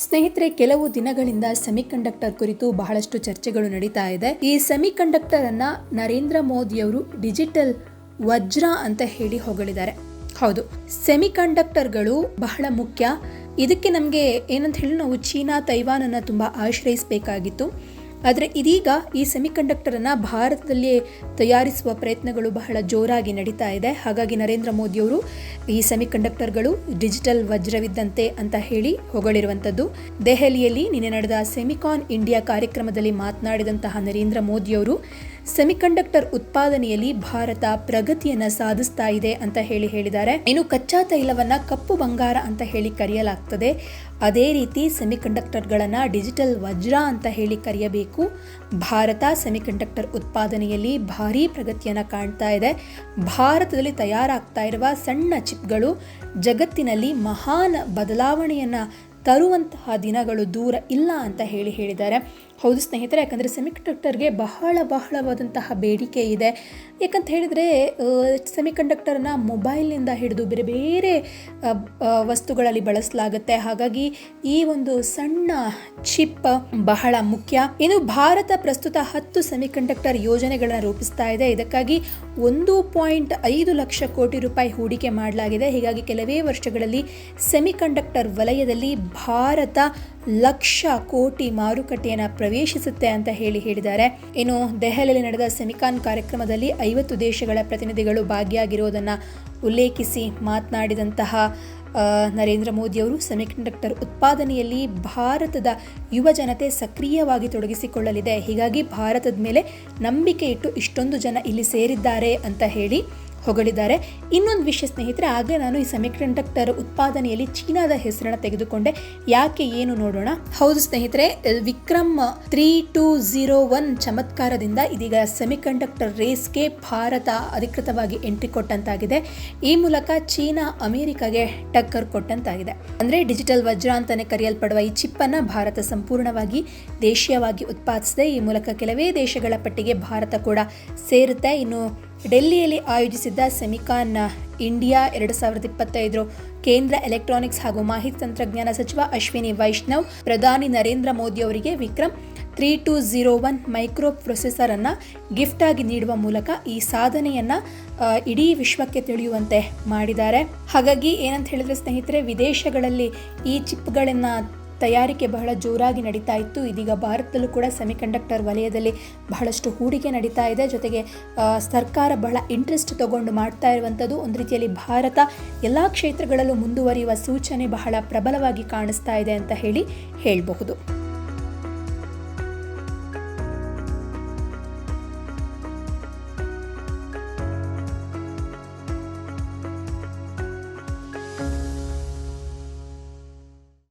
ಸ್ನೇಹಿತರೆ, ಕೆಲವು ದಿನಗಳಿಂದ ಸೆಮಿಕಂಡಕ್ಟರ್ ಕುರಿತು ಬಹಳಷ್ಟು ಚರ್ಚೆಗಳು ನಡೀತಾ ಇದೆ. ಈ ಸೆಮಿಕಂಡಕ್ಟರ್ ಅನ್ನ ನರೇಂದ್ರ ಮೋದಿ ಅವರು ಡಿಜಿಟಲ್ ವಜ್ರ ಅಂತ ಹೇಳಿ ಹೊಗಳಿದ್ದಾರೆ. ಹೌದು, ಸೆಮಿಕಂಡಕ್ಟರ್ಗಳು ಬಹಳ ಮುಖ್ಯ. ಇದಕ್ಕೆ ನಮಗೆ ಏನಂತ ಹೇಳಿ ನಾವು ಚೀನಾ, ತೈವಾನನ್ನು ತುಂಬಾ ಆಶ್ರಯಿಸಬೇಕಾಗಿತ್ತು. ಆದರೆ ಇದೀಗ ಈ ಸೆಮಿಕಂಡಕ್ಟರನ್ನು ಅನ್ನ ಭಾರತದಲ್ಲಿಯೇ ತಯಾರಿಸುವ ಪ್ರಯತ್ನಗಳು ಬಹಳ ಜೋರಾಗಿ ನಡೀತಾ ಇದೆ. ಹಾಗಾಗಿ ನರೇಂದ್ರ ಮೋದಿಯವರು ಈ ಸೆಮಿಕಂಡಕ್ಟರ್ಗಳು ಡಿಜಿಟಲ್ ವಜ್ರವಿದ್ದಂತೆ ಅಂತ ಹೇಳಿ ಹೊಗಳಿರುವಂಥದ್ದು. ದೆಹಲಿಯಲ್ಲಿ ನಿನ್ನೆ ನಡೆದ ಸೆಮಿಕಾನ್ ಇಂಡಿಯಾ ಕಾರ್ಯಕ್ರಮದಲ್ಲಿ ಮಾತನಾಡಿದಂತಹ ನರೇಂದ್ರ ಮೋದಿಯವರು ಸೆಮಿಕಂಡಕ್ಟರ್ ಉತ್ಪಾದನೆಯಲ್ಲಿ ಭಾರತ ಪ್ರಗತಿಯನ್ನ ಸಾಧಿಸ್ತಾ ಇದೆ ಅಂತ ಹೇಳಿ ಹೇಳಿದ್ದಾರೆ. ಇನ್ನು ಕಚ್ಚಾ ತೈಲವನ್ನ ಕಪ್ಪು ಬಂಗಾರ ಅಂತ ಹೇಳಿ ಕರೆಯಲಾಗ್ತದೆ. ಅದೇ ರೀತಿ ಸೆಮಿಕಂಡಕ್ಟರ್ಗಳನ್ನ ಡಿಜಿಟಲ್ ವಜ್ರ ಅಂತ ಹೇಳಿ ಕರೆಯಬೇಕು. ಭಾರತ ಸೆಮಿಕಂಡಕ್ಟರ್ ಉತ್ಪಾದನೆಯಲ್ಲಿ ಭಾರೀ ಪ್ರಗತಿಯನ್ನು ಕಾಣ್ತಾ ಇದೆ. ಭಾರತದಲ್ಲಿ ತಯಾರಾಗ್ತಾ ಇರುವ ಸಣ್ಣ ಚಿಪ್ಗಳು ಜಗತ್ತಿನಲ್ಲಿ ಮಹಾನ್ ಬದಲಾವಣೆಯನ್ನ ತರುವಂತಹ ದಿನಗಳು ದೂರ ಇಲ್ಲ ಅಂತ ಹೇಳಿ ಹೇಳಿದ್ದಾರೆ. ಹೌದು ಸ್ನೇಹಿತರೆ, ಯಾಕಂದರೆ ಸೆಮಿಕಂಡಕ್ಟರ್ಗೆ ಬಹಳ ಬಹಳವಾದಂತಹ ಬೇಡಿಕೆ ಇದೆ. ಯಾಕಂತ ಹೇಳಿದರೆ ಸೆಮಿಕಂಡಕ್ಟರ್ನ ಮೊಬೈಲ್ನಿಂದ ಹಿಡಿದು ಬೇರೆ ಬೇರೆ ವಸ್ತುಗಳಲ್ಲಿ ಬಳಸಲಾಗುತ್ತೆ. ಹಾಗಾಗಿ ಈ ಒಂದು ಸಣ್ಣ ಚಿಪ್ ಬಹಳ ಮುಖ್ಯ. ಇನ್ನು ಭಾರತ ಪ್ರಸ್ತುತ ಹತ್ತು ಸೆಮಿಕಂಡಕ್ಟರ್ ಯೋಜನೆಗಳನ್ನು ರೂಪಿಸ್ತಾ ಇದೆ. ಇದಕ್ಕಾಗಿ ಒಂದು ಪಾಯಿಂಟ್ ಐದು ಲಕ್ಷ ಕೋಟಿ ರೂಪಾಯಿ ಹೂಡಿಕೆ ಮಾಡಲಾಗಿದೆ. ಹೀಗಾಗಿ ಕೆಲವೇ ವರ್ಷಗಳಲ್ಲಿ ಸೆಮಿಕಂಡಕ್ಟರ್ ವಲಯದಲ್ಲಿ ಭಾರತ ಲಕ್ಷ ಕೋಟಿ ಮಾರುಕಟ್ಟೆಯನ್ನು ಪ್ರವೇಶಿಸುತ್ತೆ ಅಂತ ಹೇಳಿ ಹೇಳಿದ್ದಾರೆ. ಇನ್ನು ದೆಹಲಿಯಲ್ಲಿ ನಡೆದ ಸೆಮಿಕಾನ್ ಕಾರ್ಯಕ್ರಮದಲ್ಲಿ ಐವತ್ತು ದೇಶಗಳ ಪ್ರತಿನಿಧಿಗಳು ಭಾಗಿಯಾಗಿರುವುದನ್ನು ಉಲ್ಲೇಖಿಸಿ ಮಾತನಾಡಿದಂತಹ ನರೇಂದ್ರ ಮೋದಿಯವರು ಸೆಮಿಕಂಡಕ್ಟರ್ ಉತ್ಪಾದನೆಯಲ್ಲಿ ಭಾರತದ ಯುವ ಜನತೆ ಸಕ್ರಿಯವಾಗಿ ತೊಡಗಿಸಿಕೊಳ್ಳಲಿದೆ. ಹೀಗಾಗಿ ಭಾರತದ ಮೇಲೆ ನಂಬಿಕೆ ಇಟ್ಟು ಇಷ್ಟೊಂದು ಜನ ಇಲ್ಲಿ ಸೇರಿದ್ದಾರೆ ಅಂತ ಹೇಳಿ ಹೊಗಳಿದ್ದಾರೆ. ಇನ್ನೊಂದು ವಿಷಯ ಸ್ನೇಹಿತರೆ ಆಗ ನಾನು ಈ ಸೆಮಿಕಂಡಕ್ಟರ್ ಉತ್ಪಾದನೆಯಲ್ಲಿ ಚೀನಾದ ಹೆಸರನ್ನು ತೆಗೆದುಕೊಂಡೆ. ಯಾಕೆ ಏನು ನೋಡೋಣ? ಹೌದು ಸ್ನೇಹಿತರೆ, Vikram three two zero one ಚಮತ್ಕಾರದಿಂದ ಇದೀಗ ಸೆಮಿಕಂಡಕ್ಟರ್ ರೇಸ್ಗೆ ಭಾರತ ಅಧಿಕೃತವಾಗಿ ಎಂಟ್ರಿ ಕೊಟ್ಟಂತಾಗಿದೆ. ಈ ಮೂಲಕ ಚೀನಾ ಅಮೆರಿಕಾಗೆ ಟಕ್ಕರ್ ಕೊಟ್ಟಂತಾಗಿದೆ. ಅಂದ್ರೆ ಡಿಜಿಟಲ್ ವಜ್ರ ಅಂತಾನೆ ಕರೆಯಲ್ಪಡುವ ಈ ಚಿಪ್ ಅನ್ನ ಭಾರತ ಸಂಪೂರ್ಣವಾಗಿ ದೇಶೀಯವಾಗಿ ಉತ್ಪಾದಿಸಿದೆ. ಈ ಮೂಲಕ ಕೆಲವೇ ದೇಶಗಳ ಪಟ್ಟಿಗೆ ಭಾರತ ಕೂಡ ಸೇರುತ್ತೆ. ಇನ್ನು ಡೆಲ್ಲಿಯಲ್ಲಿ ಆಯೋಜಿಸಿದ್ದ ಸೆಮಿಕಾನ್ ಇಂಡಿಯಾ ಎರಡು ಸಾವಿರದ ಇಪ್ಪತ್ತೈದು ಕೇಂದ್ರ ಎಲೆಕ್ಟ್ರಾನಿಕ್ಸ್ ಹಾಗೂ ಮಾಹಿತಿ ತಂತ್ರಜ್ಞಾನ ಸಚಿವ ಅಶ್ವಿನಿ ವೈಷ್ಣವ್, ಪ್ರಧಾನಿ ನರೇಂದ್ರ ಮೋದಿ ಅವರಿಗೆ Vikram three two zero one microprocessor ಅನ್ನ ಗಿಫ್ಟ್ ಆಗಿ ನೀಡುವ ಮೂಲಕ ಈ ಸಾಧನೆಯನ್ನು ಇಡೀ ವಿಶ್ವಕ್ಕೆ ತಿಳಿಯುವಂತೆ ಮಾಡಿದ್ದಾರೆ. ಹಾಗಾಗಿ ಏನಂತ ಹೇಳಿದ್ರೆ ಸ್ನೇಹಿತರೆ, ವಿದೇಶಗಳಲ್ಲಿ ಈ ಚಿಪ್ಗಳನ್ನ ತಯಾರಿಕೆ ಬಹಳ ಜೋರಾಗಿ ನಡೀತಾ ಇತ್ತು. ಇದೀಗ ಭಾರತದಲ್ಲೂ ಕೂಡ ಸೆಮಿಕಂಡಕ್ಟರ್ ವಲಯದಲ್ಲಿ ಬಹಳಷ್ಟು ಹೂಡಿಕೆ ನಡೀತಾ ಇದೆ. ಜೊತೆಗೆ ಸರ್ಕಾರ ಬಹಳ ಇಂಟ್ರೆಸ್ಟ್ ತಗೊಂಡು ಮಾಡ್ತಾ ಇರುವಂಥದ್ದು ಒಂದು ರೀತಿಯಲ್ಲಿ ಭಾರತ ಎಲ್ಲ ಕ್ಷೇತ್ರಗಳಲ್ಲೂ ಮುಂದುವರಿಯುವ ಸೂಚನೆ ಬಹಳ ಪ್ರಬಲವಾಗಿ ಕಾಣಿಸ್ತಾ ಇದೆ ಅಂತ ಹೇಳಿ ಹೇಳಬಹುದು.